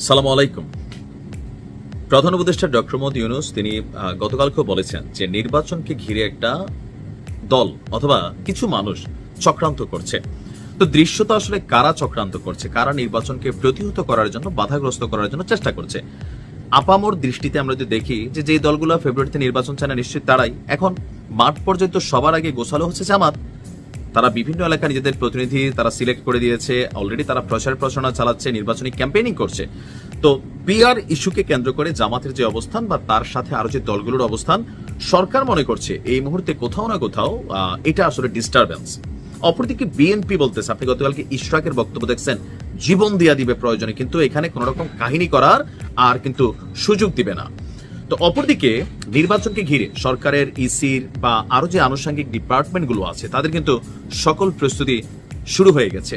সালাম আলাইকুম। প্রধান উপদেষ্টা ডক্টর মোহাম্মদ ইউনুস, তিনি গতকালকেও বলেছেন যে নির্বাচনকে ঘিরে একটা দল অথবা কিছু মানুষ চক্রান্ত করছে। তো দৃশ্য তো আসলে কারা চক্রান্ত করছে? কারা নির্বাচনকে প্রতিহত করার জন্য, বাধাগ্রস্ত করার জন্য চেষ্টা করছে? আপামর দৃষ্টিতে আমরা যদি দেখি যে যে দলগুলো ফেব্রুয়ারিতে নির্বাচন চায় না নিশ্চিত তারাই। এখন মাঠ পর্যন্ত সবার আগে গোছালো হচ্ছে জামাত। তারা বিভিন্ন এলাকায় নিজেদের প্রতিনিধি তারা সিলেক্ট করে দিয়েছে। অলরেডি তারা প্রচার প্রচারণা চালাচ্ছে, নির্বাচনী ক্যাম্পেইনিং করছে। তো পিআর ইস্যুকে কেন্দ্র করে জামাতের যে অবস্থান বা তার সাথে আরও যে দলগুলোর অবস্থান, সরকার মনে করছে এই মুহূর্তে কোথাও না কোথাও এটা আসলে ডিস্টারবেন্স অপরদিকে বিএনপি বলতেছে, আপনি গতকালকে ইশরাকের বক্তব্য দেখছেন, জীবন দিয়া দিবে প্রয়োজনে, কিন্তু এখানে কোন রকম কাহিনী করার আর কিন্তু সুযোগ দিবে না। তো অপরদিকে নির্বাচনকে ঘিরে সরকারের ইসির বা আরও যে আনুষঙ্গিক ডিপার্টমেন্টগুলো আছে, তাদের কিন্তু সকল প্রস্তুতি শুরু হয়ে গেছে।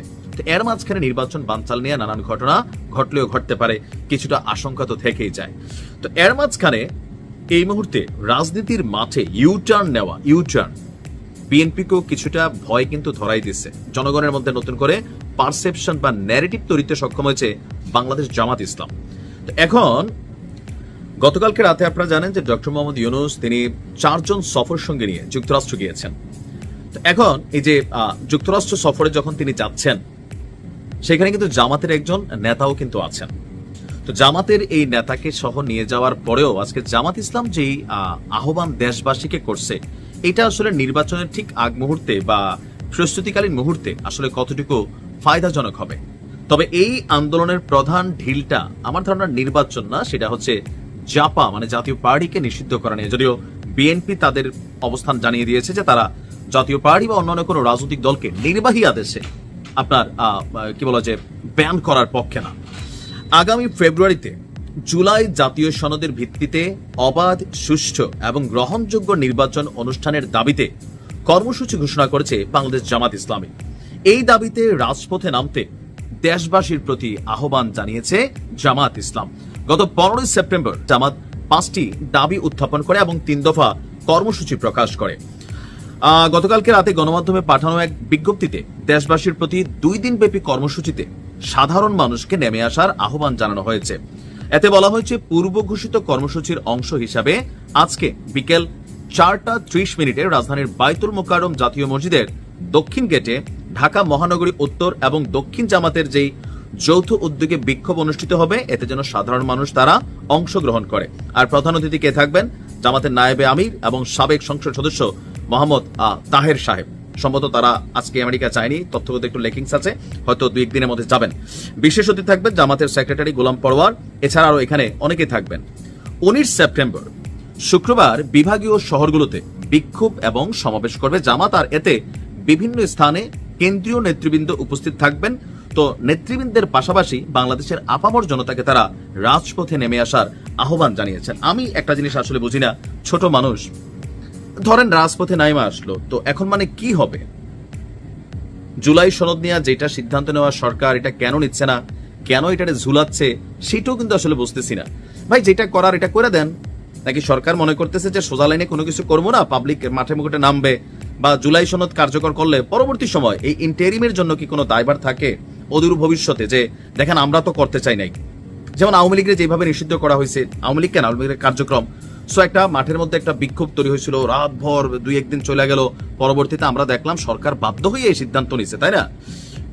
এর মাঝখানে নির্বাচন বানচাল নিয়ে নানান ঘটনা ঘটলেও ঘটতে পারে, কিছুটা আশঙ্কা তো থেকেই যায়। তো এর মাঝখানে এই মুহূর্তে রাজনীতির মাঠে ইউটার্ন নেওয়া ইউটার্ন বিএনপিকেও কিছুটা ভয় কিন্তু ধরাই দিচ্ছে। জনগণের মধ্যে নতুন করে পারসেপশন বা ন্যারেটিভ তৈরিতে সক্ষম হয়েছে বাংলাদেশ জামাত ইসলাম। এখন গতকালকে রাতে আপনারা জানেন যে ডক্টর মোহাম্মদ ইউনুস তিনি চারজন সফর সঙ্গে নিয়ে যুক্তরাষ্ট্র গিয়েছেন। এখন এই যে যুক্তরাষ্ট্র সফরে যখন তিনি যাচ্ছেন সেখানে কিন্তু জামাতের একজন নেতাও কিন্তু আছেন। তো জামাতের এই নেতাকে সহ নিয়ে যাওয়ার পরেও আজকে জামাত ইসলাম যেই আহ, আহ্বান দেশবাসীকে করছে এটা আসলে নির্বাচনের ঠিক আগ মুহূর্তে বা প্রস্তুতিকালীন মুহূর্তে আসলে কতটুকু ফায়দাজনক হবে? তবে এই আন্দোলনের প্রধান ঢিলটা আমার ধারণা নির্বাচন না সেটা হচ্ছে জাপা মানে জাতীয় পার্টিকে নিষিদ্ধ করা নিয়ে। যদিও বিএনপি তাদের অবস্থান জানিয়ে দিয়েছে যে তারা জাতীয় পার্টি বা অন্যান্য কোনো রাজনৈতিক দলকে নির্বাহী আদেশে আপনার কি বলা যে ব্যান করার পক্ষে না। আগামী ফেব্রুয়ারিতে জুলাই জাতীয় সনদের ভিত্তিতে অবাধ, সুষ্ঠু এবং গ্রহণযোগ্য নির্বাচন অনুষ্ঠানের দাবিতে কর্মসূচি ঘোষণা করেছে বাংলাদেশ জামাত ইসলামী। এই দাবিতে রাজপথে নামতে দেশবাসীর প্রতি আহ্বান জানিয়েছে জামাত ইসলাম। গত পনেরোই সেপ্টেম্বর জামাত পাঁচটি দাবি উত্থাপন করে এবং তিন দফা কর্মসূচি প্রকাশ করে। গতকালকে রাতে গণমাধ্যমে পাঠানো এক বিজ্ঞপ্তিতে দেশবাসীর প্রতি দুই দিন ব্যাপী কর্মসূচিতে সাধারণ মানুষকে নেমে আসার আহ্বান জানানো হয়েছে। এতে বলা হয়েছে, পূর্ব ঘোষিত কর্মসূচির অংশ হিসাবে আজকে বিকেল চারটা ত্রিশ মিনিটে রাজধানীর বাইতুল মোকারম জাতীয় মসজিদের দক্ষিণ গেটে ঢাকা মহানগরী উত্তর এবং দক্ষিণ জামাতের যেই যৌথ উদ্যোগে বিক্ষোভ অনুষ্ঠিত হবে। এতে যেন সাধারণ মানুষ তারা অংশগ্রহণ করে। আর প্রধান অতিথি কে থাকবেন? জামাতের নায়েবে আমির এবং সাবেক সংসদ সদস্য মোহাম্মদ তাহের সাহেব। সম্ভবত তারা আজকে আমেরিকা চায়নি। তথ্যগত একটু লেকিংস আছে। হয়তো দুই একদিনের মধ্যে যাবেন। বিশেষ অতিথি থাকবেন জামাতের সেক্রেটারি গোলাম পরওয়ার এছাড়া আরও এখানে অনেকে থাকবেন। উনিশ সেপ্টেম্বর, শুক্রবার বিভাগীয় শহরগুলোতে বিক্ষোভ এবং সমাবেশ করবে জামাত। আর এতে বিভিন্ন স্থানে কেন্দ্রীয় নেতৃবৃন্দ উপস্থিত থাকবেন। তো নেতৃবৃন্দের পাশাপাশি বাংলাদেশের আপামর জনতাকে তারা রাজপথে নেমে আসার আহ্বান জানিয়েছেন। আমি একটা জিনিস আসলে বুঝি না, ছোট মানুষ। ধরেন রাজপথে নাইমা আসলো, তো এখন মানে কি হবে? জুলাই সনদ নিয়ে, যেটা সিদ্ধান্ত নেওয়া সরকার এটা কেন নিচ্ছে না? কেন এটা ঝুলাচ্ছে? সেটাও কিন্তু আসলে বুঝতেছি না। ভাই, যেটা করার এটা করে দেন। নাকি সরকার মনে করতেছে যে সোজা লাইনে কোনো কিছু করব না পাবলিক মাঠে মুখে নামবে, বা জুলাই সনদ কার্যকর করলে পরবর্তী সময় এই ইন্টেরিমের জন্য কি কোনো দায়ভার থাকে? অদূর ভবিষ্যতে যে, দেখেন আমরা তো করতে চাই নাই। যেমন আওয়ামী লীগের যেভাবে নিষিদ্ধ করা হয়েছে, আওয়ামী লীগ কেন? আওয়ামী লীগের কার্যক্রম। সো একটা মাঠের মধ্যে একটা বিক্ষোভ তৈরি হয়েছিল রাত ভর দুই একদিন চলে গেল। পরবর্তীতে আমরা দেখলাম সরকার বাধ্য হয়ে এই সিদ্ধান্ত নিছে তাই না?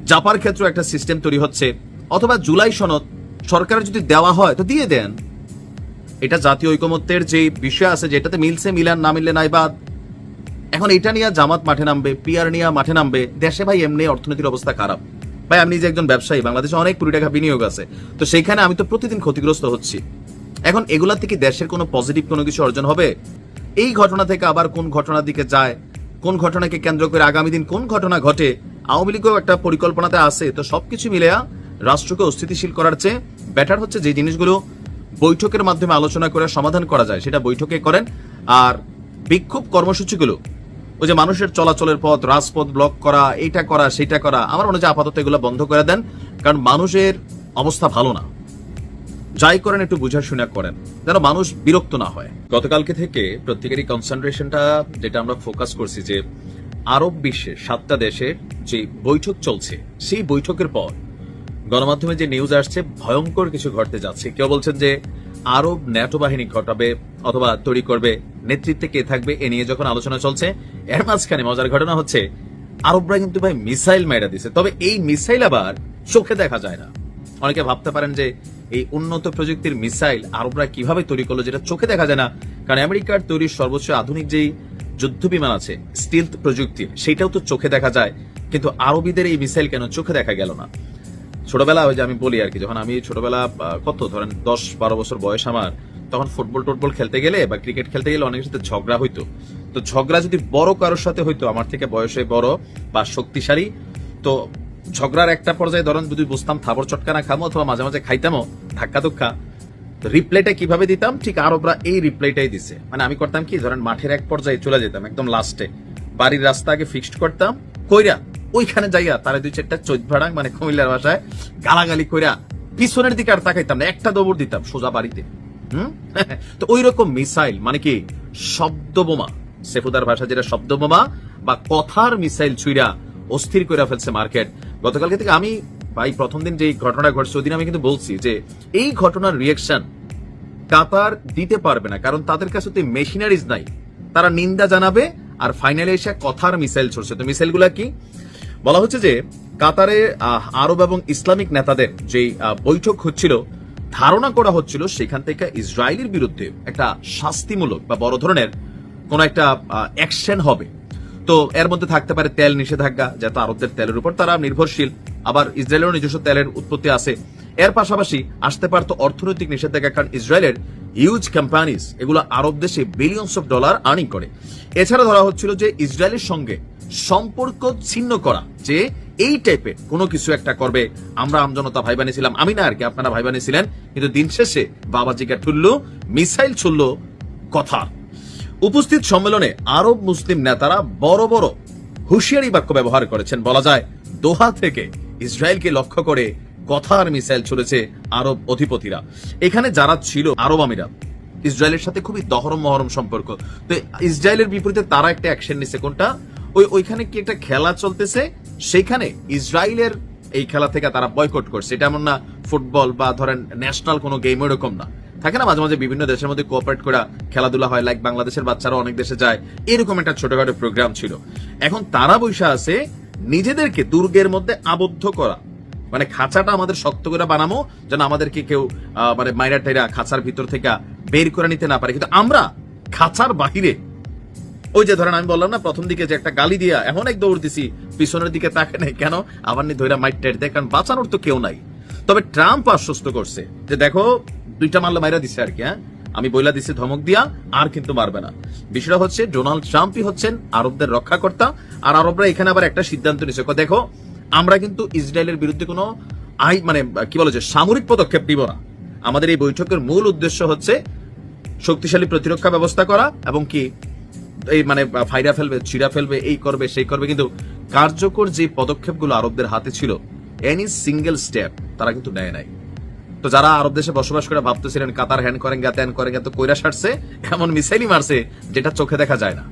জাপার ক্ষেত্রে একটা সিস্টেম তৈরি হচ্ছে। অথবা জুলাই সনদ সরকারের যদি দেওয়া হয়, তো দিয়ে দেন। এটা জাতীয় ঐকমত্যের যে বিষয় আছে, যেটাতে মিলছে, মিলান, না মিললে নাই বাদ। এখন এটা নিয়ে জামাত মাঠে নামবে পিয়ার নিয়ে মাঠে নামবে, দেশে ভাই এমনি অর্থনীতির অবস্থা খারাপ। ভাই আমি যে একজন ব্যবসায়ী, বাংলাদেশে অনেক কোটি টাকা বিনিয়োগ আছে। তো সেইখানে আমি তো প্রতিদিন ক্ষতিগ্রস্ত হচ্ছি। এখন এগুলা থেকে দেশের কোনো পজিটিভ কোনো কিছু অর্জন হবে? এই ঘটনা থেকে আবার কোন ঘটনার দিকে যায়? কোন ঘটনাকে কেন্দ্র করে আগামী দিন কোন ঘটনা ঘটে? আওয়ামী লীগও একটা পরিকল্পনাতে আছে। তো সবকিছু মিলে রাষ্ট্রকে অস্থিতিশীল করার চেয়ে বেটার হচ্ছে যে জিনিসগুলো বৈঠকের মাধ্যমে আলোচনা করে সমাধান করা যায়। সেটা বৈঠকে করেন। আর বিক্ষোভ কর্মসূচিগুলো ওই যে মানুষের চলাচলের পথ, রাজপথ ব্লক করা, এইটা করা সেটা করা, আমার মনে হয় আপাতত এগুলো বন্ধ করে দেন। কারণ মানুষের অবস্থা ভালো না। যাই করেন, একটু বুঝা শুনে করেন, যেন মানুষ বিরক্ত না হয়। গতকালকে থেকে প্রত্যেকেরই কনসেন্ট্রেশনটা যেটা আমরা ফোকাস করছি যে আরব বিশ্বের সাতটা দেশের যে বৈঠক চলছে, সেই বৈঠকের পর গণমাধ্যমে যে নিউজ আসছে, ভয়ঙ্কর কিছু ঘটতে যাচ্ছে। কেউ বলছেন যে আরব ন্যাটো বাহিনী ঘটাবে অথবা তৈরি করবে, নেতৃত্বে কে থাকবে এ নিয়ে যখন আলোচনা চলছে, এর মাঝখানে মজার ঘটনা হচ্ছে, আরবরা কিন্তু ভাই মিসাইল মাইরা দিছে। তবে এই মিসাইল আবার চোখে দেখা যায় না। অনেকে ভাবতে পারেন যে এই উন্নত প্রযুক্তির মিসাইল আরবরা কীভাবে তৈরি করল যেটা চোখে দেখা যায় না। কারণ আমেরিকার তৈরি সর্বোচ্চ আধুনিক যেই যুদ্ধ বিমান আছে স্টিল প্রযুক্তির সেটাও তো চোখে দেখা যায়। কিন্তু আরবিদের এই মিসাইল কেন চোখে দেখা গেল না? ছোটবেলা ওই যে আমি বলি আর কি যখন আমি ছোটবেলা কত, ধরেন দশ বারো বছর বয়স আমার, তখন ফুটবল টুটবল খেলতে গেলে বা ক্রিকেট খেলতে গেলে অনেকের সাথে ঝগড়া হইতো। তো ঝগড়া যদি বড় কারোর সাথে হইতো, আমার থেকে বয়সে বড় বা শক্তিশালী, তো ঝগড়ার একটা পর্যায়ে ধরেন যদি বুঝতাম থাবর চটকানা খামো অথবা মাঝে মাঝে খাইতামও ধাক্কা ধুক্কা রিপ্লাইটা কীভাবে দিতাম? ঠিক আরবরা এই রিপ্লাইটাই দিছে। মানে আমি করতাম কি, ধরেন মাঠের এক পর্যায়ে চলে যেতাম, একদম লাস্টে বাড়ির রাস্তা আগে ফিক্সড করতাম, কইরা ওইখানে যাইয়া তারা দুই চারটা চোদ্দ ভাড়া মানে কুমিল্লার ভাষায় গালাগালি কইরা পিছনের দিকে আর তাকাইতাম না, একটা দৌড় দিতাম সোজা বাড়িতে। তো ওই রকম মিসাইল মানে কি শব্দ বোমা সেফুদার ভাষা যেটা শব্দ বোমা বা কথার মিসাইল ছুইরা অস্থির করে ফেলছে মার্কেট। গতকালকে থেকে আমি, ভাই, প্রথম দিন যে ঘটনা ঘটছে, ওই দিন আমি কিন্তু বলছি যে এই ঘটনার রিয়েকশন কাতার দিতে পারবে না, কারণ তাদের কাছে তো মেশিনারিজ নাই। তারা নিন্দা জানাবে আর ফাইনালে এসে কথার মিসাইল ছড়ছে। তো মিসাইলগুলা কি? বলা হচ্ছে যে কাতারে আরব এবং ইসলামিক নেতাদের যে বৈঠক হচ্ছিল, ধারণা করা হচ্ছিল সেখান থেকে ইসরায়েলের বিরুদ্ধে একটা শাস্তিমূলক বা বড় ধরনের কোন একটা অ্যাকশন হবে। তো এর মধ্যে থাকতে পারে তেল নিষেধাজ্ঞা যাতে আরবদের তেলের উপর তারা নির্ভরশীল। আবার ইসরায়েলের নিজস্ব তেলের উৎপত্তি আছে। এর পাশাপাশি আসতে পারতো অর্থনৈতিক নিষেধাজ্ঞা, কারণ ইসরায়েলের হিউজ কোম্পানিজ এগুলো আরব দেশে বিলিয়নস অফ ডলার আর্নিং করে। এছাড়া ধরা হচ্ছিল যে ইসরায়েলের সঙ্গে সম্পর্ক ছিন্ন করা যে এই টাইপের কোনো কিছু একটা করবে। আমরা আমজনতা ভাই বানিয়েছিলাম। আমি না আর কি, আপনারা ভাই বানিয়েছিলেন। কিন্তু দিন শেষে বাবাজিকে ঠুললো মিসাইল ছুড়লো কথা। উপস্থিত সম্মেলনে আরব মুসলিম নেতারা বড় বড় হুঁশিয়ারি বাক্য ব্যবহার করেছেন। বলা যায়, দোহা থেকে ইসরায়েলকে লক্ষ্য করে কথার মিসাইল ছুড়েছে আরব অধিপতিরা। এখানে যারা ছিল আরব আমিরা ইসরায়েলের সাথে খুবই দহরম মহরম সম্পর্ক। তো ইসরায়েলের বিপরীতে তারা একটা অ্যাকশন নিছে কোনটা? ওই ওইখানে কি একটা খেলা চলতেছে? সেখানে ইসরায়েলের এই খেলা থেকে তারা বয়কট করছে। এটা এমন না ফুটবল বা ধরেন ন্যাশনাল কোনো গেম এরকম না। থাকে না, মাঝে মাঝে বিভিন্ন দেশের মধ্যে কোঅপারেট করা খেলাধুলা হয় লাইক বাংলাদেশের বাচ্চারা অনেক দেশে যায়। এরকম একটা ছোটখাটো প্রোগ্রাম ছিল। এখন তারা বৈশা আছে নিজেদেরকে দুর্গের মধ্যে আবদ্ধ করা। মানে খাঁচাটা আমাদের শক্ত করে বানামো, যেন আমাদেরকে কেউ মানে মাইরা টাইরা খাঁচার ভিতর থেকে বের করে নিতে না পারে। কিন্তু আমরা খাঁচার বাহিরে ওই যে ধরেন আমি বললাম না, প্রথম দিকে যে একটা গালি দিয়া এমন এক দৌড় দিছি, পিছনের দিকে তাকে নেই, কেন? আবার নি ধৈরা মাইট টাইট দেয়, কারণ বাঁচানোর তো কেউ নাই। তবে ট্রাম্প আশ্বস্ত করছে যে দেখো, দুইটা মারলে মাইরা দিছে আর কি হ্যাঁ? আমি বইলা দিছি ধমক দিয়া, আর কিন্তু মারবে না। বিষয়টা হচ্ছে, ডোনাল্ড ট্রাম্পই হচ্ছেন আরবদের রক্ষাকর্তা, আর আরবরা এখানে আবার একটা সিদ্ধান্ত নিছে দেখো, আমরা কিন্তু ইসরায়েলের বিরুদ্ধে কোনো আই মানে কি বলে যে, সামরিক পদক্ষেপ নিব না। আমাদের এই বৈঠকের মূল উদ্দেশ্য হচ্ছে, শক্তিশালী প্রতিরক্ষা ব্যবস্থা করা এবং কি এই মানে ফাইরা ফেলবে, ছিঁড়া ফেলবে, এই করবে, সেই করবে, কিন্তু কার্যকর যে পদক্ষেপগুলো আরবদের হাতে ছিল এনি সিঙ্গেল স্টেপ তারা কিন্তু নেয় নাই। তো যারা আরব দেশে বসবাস করে ভাবতেছিলেন, কাতার হ্যান্ড করেন গা ত্যান করেন গা তো কইরা সারছে, এমন মিসাইলই মারছে, যেটা চোখে দেখা যায় না।